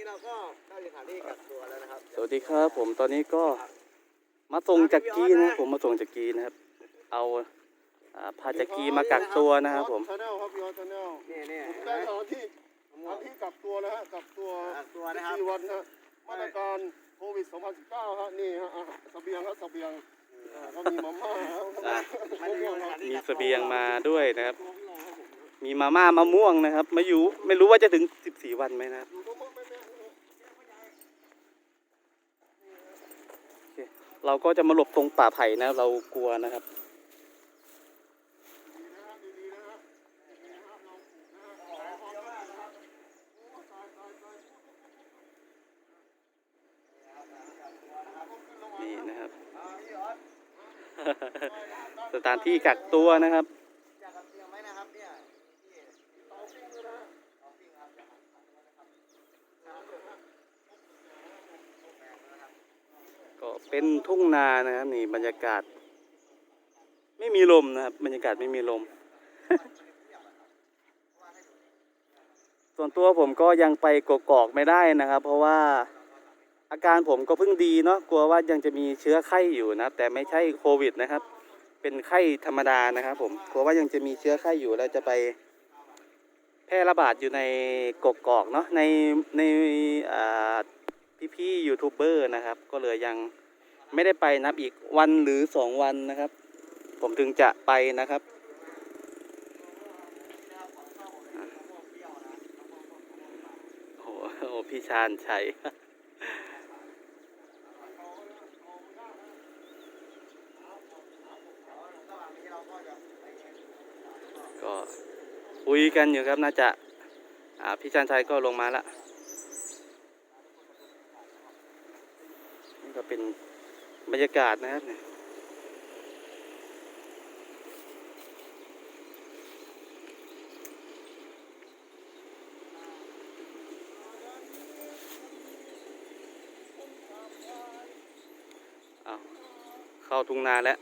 นี้เราก็ได้สถานที่กักตัวแล้วนะครับสวัสดีครับ ผมตอนนี้ก็มาส่งจากกีนะครับผมมาส่งจากกีนะครับ เอาอ่าพาจากกีมากักตัวนะครับผม ชาแนลครับยอชาแนลนี่นี่ผมได้สถานที่สถานที่กักตัวนะฮะกักตัวกักตัวนะครับ14วันนะฮะมาตรการโควิด 2019ฮะนี่ฮะอาหารเสบียงครับเสบียงอ่าก็มีมาม่าครับอะมาดูสถานที่มีกักเสบียงมาด้วยนะครับตัวข้างนอกครับผมมีมาม่ามะม่วงนะครับมาอยู่ไม่รู้ว่าจะถึง 14 วันไหมนะครับ อยู่ก็ไม่ไม่ไม่ โอ เราก็จะมาหลบตรงป่าไผ่นะ เรากลัวนะครับ นี่นะครับ สถานที่กักตัวนะครับเตียงไหมนะครับเนี่ยที่ เตาปิ้งด้วยนะฮะ เอาปิ้งครับจะหันหันนะครับ ก็ เป็นทุ่งนานะครับ นี่บรรยากาศ ไม่มีลมนะครับ บรรยากาศไม่มีลม ส่วนตัวผมก็ยังไปกกอกไม่ได้นะครับ เพราะว่าอาการผมก็เพิ่งดีเนาะกลัวว่ายังจะมีเชื้อไข้อยู่นะ แต่ไม่ใช่โควิดนะครับ เป็นไข้ธรรมดานะครับ ผมกลัวว่ายังจะมีเชื้อไข้อยู่แล้วจะไปแพร่ระบาดอยู่ในกกอกเนาะในในอ่พี่ๆยูทูบเบอร์นะครับ ก็เลยยัง ไม่ได้ไปนับอีกวันหรือสองวันนะครับ ผมถึงจะไปนะครับ โอ้โหพี่ชาญชัยก็คุยกันอยู่ครับน่าจะอ่าพี่ชาญชัยก็ลงมาละนี่ก็เป็น บรรยากาศนะครับเอาเข้าทุ่งนาแล้ว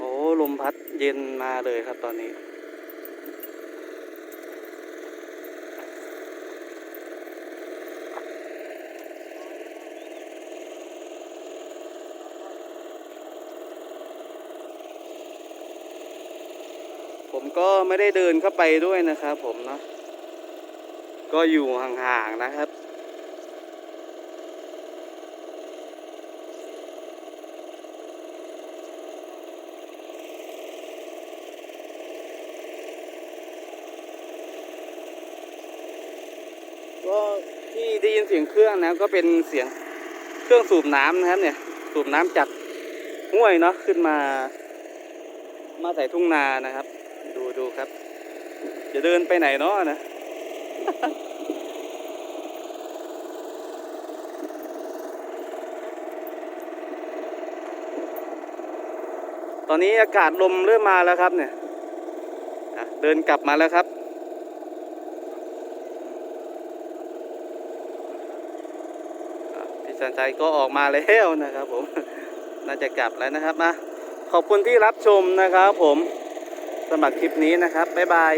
โอ้ ลมพัดเย็นมาเลยครับตอนนี้ ผมก็ไม่ได้เดินเข้าไปด้วยนะครับผมเนาะก็อยู่ห่างๆนะครับ ก็ที่ได้ยินเสียงเครื่องนะก็เป็นเสียงเครื่องสูบน้ำนะครับเนี่ย สูบน้ำจากห้วยเนาะขึ้นมา มาใส่ทุ่งนานะครับ ดูดูครับ จะเดินไปไหนเนาะนะตอนนี้อากาศลมเริ่มมาแล้วครับเนี่ย เดินกลับมาแล้วครับ สันชัยก็ออกมาแล้วนะครับ ผมน่าจะกลับแล้วนะครับมาขอบคุณที่รับชมนะครับ ผมสำหรับคลิปนี้นะครับบ๊ายบาย